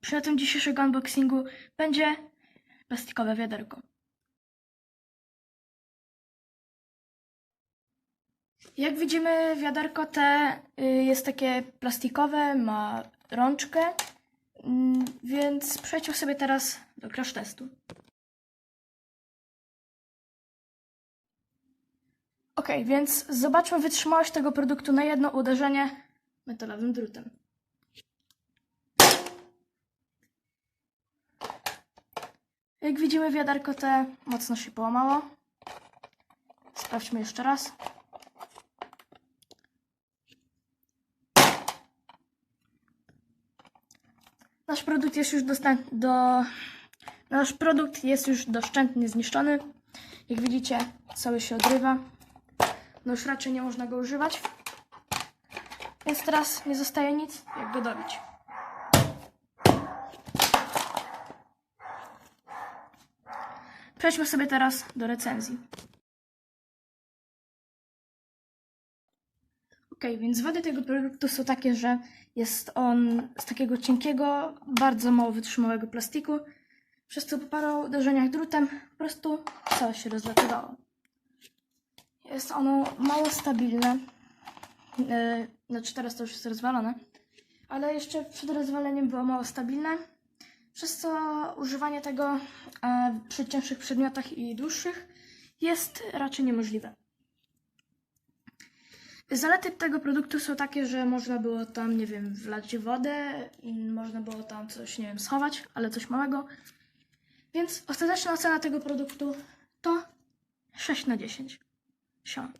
Przedmiotem dzisiejszego unboxingu będzie plastikowe wiaderko. Jak widzimy, wiaderko te y, jest takie plastikowe, ma rączkę, mm, więc przejdźmy sobie teraz do crash testu. Ok, więc zobaczmy wytrzymałość tego produktu na jedno uderzenie metalowym drutem. Jak widzimy, wiaderko te mocno się połamało. Sprawdźmy jeszcze raz. Nasz produkt jest już do... Nasz produkt jest już doszczętnie zniszczony. Jak widzicie, cały się odrywa. No już raczej nie można go używać. Więc teraz nie zostaje nic, jak go dobić. Przejdźmy sobie teraz do recenzji. Ok, więc wady tego produktu są takie, że jest on z takiego cienkiego, bardzo mało wytrzymałego plastiku, przez co po paru uderzeniach drutem po prostu całe się rozlatywało. Jest ono mało stabilne, yy, znaczy teraz to już jest rozwalone, ale jeszcze przed rozwaleniem było mało stabilne, przez co używanie tego e, przy cięższych przedmiotach i dłuższych jest raczej niemożliwe. Zalety tego produktu są takie, że można było tam, nie wiem, wlać wodę, można było tam coś, nie wiem, schować, ale coś małego. Więc ostateczna ocena tego produktu to 6 na 10. Siema.